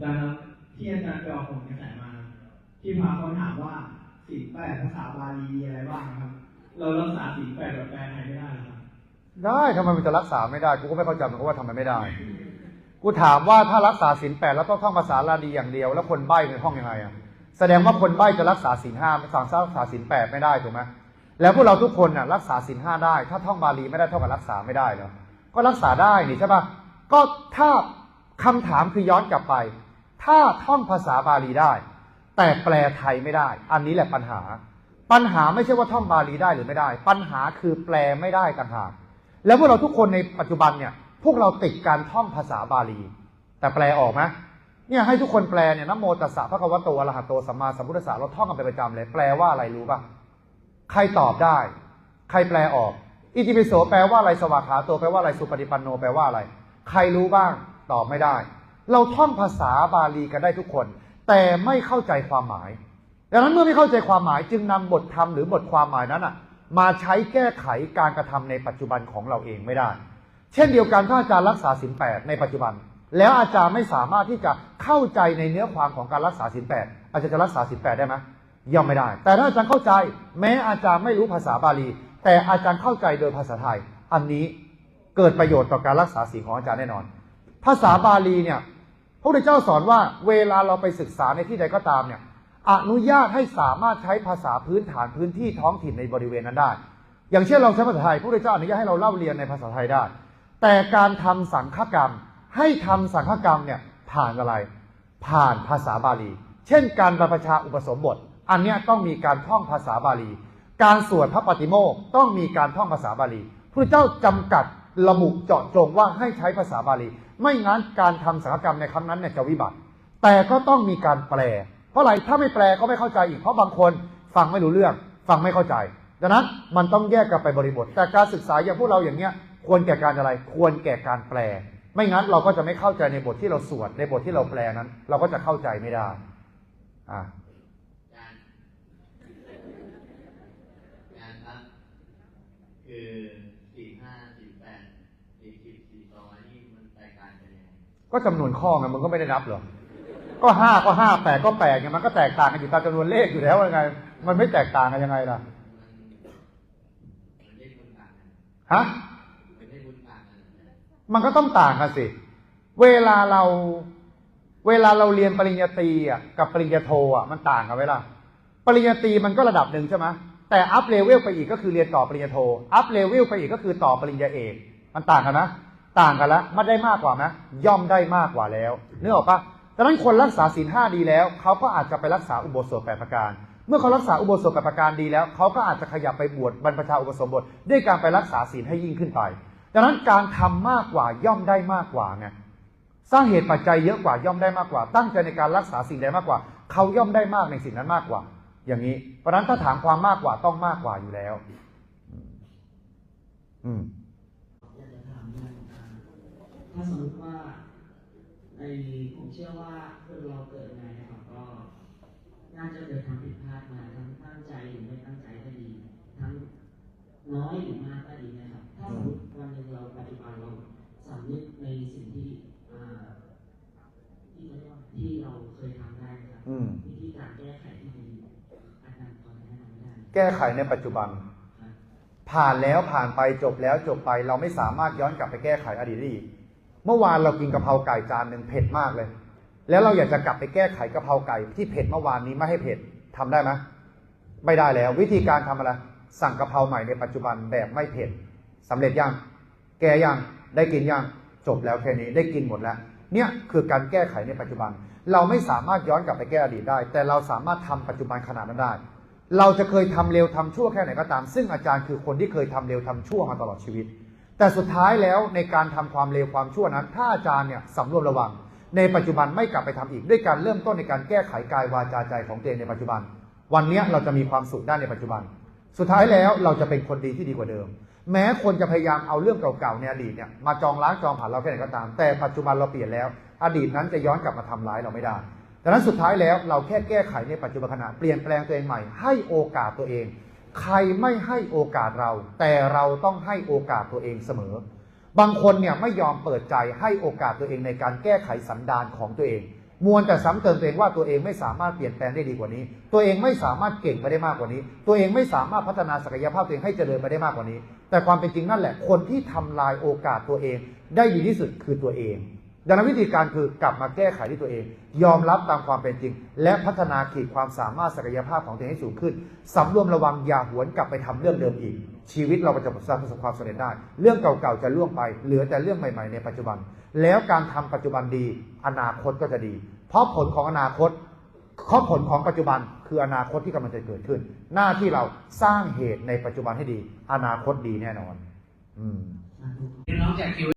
อาจารย์ที่อาจารย์ไปออกผลกระแสมา ที่พาคนถามว่าสีลแปดภาษาบาลีมีอะไรบ้างครับ เรารักษาสีลแปดแบบแปลไทยไม่ได้หรอครับได้ทำไมมันจะรักษาไม่ได้กูก็ไม่เข้าใจเหมือนกันว่าทำไมไม่ได้ กูถามว่าถ้ารักษาศีลแปดแล้วต้องท่องภาษาลาดีอย่างเดียว แล้วคนใบ้ในยท่องยังไงอะแสดงว่าคนใบ้จะรักษาศีลห้าไม่สั่งรักษาศีลแปดไม่ได้ถูกไหมแล้วพวกเราทุกคนน่ะรักษาศีลห้าได้ ถ้าท่องบาลีไม่ได้เท่ากับรักษาไม่ได้เหรอก็รักษาได้นี่ใช่ปะก็ถ้าคำถามคือย้อนกลับไป ถ้าท่องภาษาบาลีได้ แต่แปลไทยไม่ได้ อันนี้แหละปัญหา ปัญหาไม่ใช่ว่าท่องบาลีได้หรือไม่ได้ ปัญหาคือแปลไม่ได้ต่างหากแล้วพวกเราทุกคนในปัจจุบันเนี่ยพวกเราติดการท่องภาษาบาลี แต่แปลออกไหมเนี่ยให้ทุกคนแปลเนี่ยนโมตัสสะพระคะวะโตอะระหะโตสัมมาสัมพุทธัสสะเราท่องกันเป็นประจำเลย แปลว่าอะไรรู้ป่ะใครตอบได้ ใครแปลออก อิติปิโสแปลว่าอะไรสวากขาโตแปลว่าอะไรสุปฏิปันโนแปลว่าอะไร ใครรู้บ้างตอบไม่ได้ เราท่องภาษาบาลีกันได้ทุกคน แต่ไม่เข้าใจความหมาย ดังนั้นเมื่อไม่เข้าใจความหมายจึงนำบทธรรมหรือบทความหมายนั้นอะมาใช้แก้ไขการกระทำในปัจจุบันของเราเองไม่ได้ เช่นเดียวกันถ้าอาจารย์รักษาศีลแปดในปัจจุบัน แล้วอาจารย์ไม่สามารถที่จะเข้าใจในเนื้อความของการรักษาศีลแปดอาจารย์จะรักษาศีลแปดได้ไหมย่อมไม่ได้ แต่ถ้าอาจารย์เข้าใจ แม้อาจารย์ไม่รู้ภาษาบาลี แต่อาจารย์เข้าใจโดยภาษาไทย อันนี้เกิดประโยชน์ต่อการรักษาศีลของอาจารย์แน่นอน ภาษาบาลีเนี่ย พระพุทธเจ้าสอนว่าเวลาเราไปศึกษาในที่ใดก็ตามเนี่ยอนุญาตให้สามารถใช้ภาษาพื้นฐานพื้นที่ท้องถิ่นในบริเวณนั้นได้ อย่างเช่นเราใช้ภาษาไทยพระพุทธเจ้าอนุญาตให้เราเล่าเรียนในภาษาไทยได้ แต่การทำสังฆกรรม ให้ทำสังฆกรรมเนี่ยผ่านอะไร ผ่านภาษาบาลี เช่น การบรรพชาอุปสมบท อันเนี้ยต้องมีการท่องภาษาบาลี การสวดพระปฏิโมกต้องมีการท่องภาษาบาลีพระเจ้าจำกัด ระบุเจาะจงว่าให้ใช้ภาษาบาลี ไม่งั้นการทำสังฆกรรมในครั้งนั้นเนี่ยจะวิบัติ แต่ก็ต้องมีการแปล เพราะอะไรถ้าไม่แปลก็ไม่เข้าใจอีกเพราะบางคนฟังไม่รู้เรื่อง ฟังไม่เข้าใจดังนั้นมันต้องแยกกันไปบริบท แต่การศึกษาอย่างพวกเราอย่างเนี้ยควรแก่การอะไร ควรแก่การแปล ไม่งั้นเราก็จะไม่เข้าใจในบทที่เราสวดในบทที่เราแปลนั้น เราก็จะเข้าใจไม่ได้อ่าอารย์อารครับคือสี่ห้าสี่แปดสี่สิบสี่สองอันนี้มันแตกต่างกันยังไง ก็จำนวนข้อไงมันก็ไม่ได้นับหรอก็ห้าก็ห้าแปดก็แปดไงมันก็แตกต่างกันอยู่ตามจำนวนเลขอยู่แล้วยังไง มันไม่แตกต่างกันยังไงล่ะฮะมันได้บุญต่างกันนะมันก็ต้องต่างกันสิ เวลาเรา เวลาเราเรียนปริญญาตรีอะกับปริญญาโทอะมันต่างกันไหมล่ะ ปริญญาตรีมันก็ระดับหนึ่งใช่ไหมแต่อัพเลเวลไปอีกก็คือเรียนต่อปริญญาโท อัพเลเวลไปอีกก็คือต่อปริญญาเอก มันต่างกันนะ ต่างกันแล้วมันได้มากกว่าไหมย่อมได้มากกว่าแล้วเนึกอออกปะดังนั้นคนรักษาศีลห้าดีแล้ว เขาก็อาจจะไปรักษาอุโบสถแปดประการ เมื่อเขารักษาอุโบสถแปดประการดีแล้ว เขาก็อาจจะขยับไปบวชบรรพชาอุปสมบท ด้วยการไปรักษาศีลให้ยิ่งขึ้นไป ดังนั้นการทำมากกว่าย่อมได้มากกว่าไงสร้างเหตุปัจจัยเยอะกว่าย่อมได้มากกว่า ตั้งใจในการรักษาสิ่งใดมากกว่า เขาย่อมได้มากในสิ่งนั้นมากกว่า อย่างนี้เพราะนั้นถ้าถามความมากกว่าต้องมากกว่าอยู่แล้ว อืม อยากจะถามว่าอ่าถ้าสมมติว่าในผมเชื่อว่าคนเราเกิดมานะครับก็น่าจะเคยทำผิดพลาดมาทั้งตั้งใจหรือไม่ตั้งใจก็ดี ทั้งน้อยหรือมากก็ดีนะครับ ถ้าสมมติวันหนึ่งเราปฏิบัติเราสำนึกในสิ่งที่อ่าที่เขาเรียกว่าที่เราเคยทำได้นะครับอืมวิธีการแก้ไขที่ดีอาจารย์พอจะแนะนำได้ไหมแก้ไขในปัจจุบันครับผ่านแล้วผ่านไปจบแล้วจบไปเราไม่สามารถย้อนกลับไปแก้ไขอดีตได้อีก เมื่อวานเรากินกะเพราไก่จานหนึ่งเผ็ดมากเลย แล้วเราอยากจะกลับไปแก้ไขกะเพราไก่ที่เผ็ดเมื่อวานนี้ไม่ให้เผ็ดทำได้ไหมไม่ได้แล้ว วิธีการทำอะไรสั่งกะเพราใหม่ในปัจจุบันแบบไม่เผ็ดสำเร็จยังแก้ยังได้กินยังจบแล้วแค่นี้ได้กินหมดแล้ว เนี่ยคือการแก้ไขในปัจจุบัน เราไม่สามารถย้อนกลับไปแก้อดีตได้ แต่เราสามารถทำปัจจุบันขนาดนั้นได้ เราจะเคยทำเร็วทำชั่วแค่ไหนก็ตาม ซึ่งอาจารย์คือคนที่เคยทำเร็วทำชั่วมาตลอดชีวิต แต่สุดท้ายแล้วในการทำความเร็วความชั่วนั้น ถ้าอาจารย์เนี่ยสำรวมระวัง ในปัจจุบันไม่กลับไปทำอีกด้วยการเริ่มต้นในการแก้ไขกายวาจาใจของตัวเองในปัจจุบัน วันนี้เราจะมีความสุขได้ในปัจจุบัน สุดท้ายแล้วเราจะเป็นคนดีที่ดีกว่าเดิม แม้คนจะพยายามเอาเรื่องเก่าๆในอดีตเนี่ยมาจองล้างจองผ่านเราแค่ไหนก็ตาม แต่ปัจจุบันเราเปลี่ยนแล้ว อดีตนั้นจะย้อนกลับมาทำร้ายเราไม่ได้ดังนั้นสุดท้ายแล้วเราแค่แก้ไขในปัจจุบันขณะเปลี่ยนแปลงตัวเองใหม่ให้โอกาสตัวเอง ใครไม่ให้โอกาสเรา แต่เราต้องให้โอกาสตัวเองเสมอ บางคนเนี่ยไม่ยอมเปิดใจให้โอกาสตัวเองในการแก้ไขสันดานของตัวเองมวนแต่ซ้ำเติมตัวเองว่าตัวเองไม่สามารถเปลี่ยนแปลงได้ดีกว่านี้ ตัวเองไม่สามารถเก่งไปได้มากกว่านี้ ตัวเองไม่สามารถพัฒนาศักยภาพตัวเองให้เจริญไปได้มากกว่านี้ แต่ความเป็นจริงนั่นแหละ คนที่ทำลายโอกาสตัวเอง ได้ดีที่สุดคือตัวเอง ดังนั้นวิธีการคือกลับมาแก้ไขที่ตัวเอง ยอมรับตามความเป็นจริง และพัฒนาขีดความสามารถศักยภาพของตัวเองให้สูงขึ้นสำรวมระวังอย่าหวนกลับไปทำเรื่องเดิมอีก ชีวิตเราจะประสบความสำเร็จได้ เรื่องเก่าๆจะล่วงไป เหลือแต่เรื่องใหม่ ๆ ในปัจจุบัน แล้วการทำปัจจุบันดี อนาคตก็จะดี เพราะผลของอนาคตข้อผลของปัจจุบันคืออนาคตที่กำลังจะเกิดขึ้น หน้าที่เราสร้างเหตุในปัจจุบันให้ดี อนาคตดีแน่นอน อืม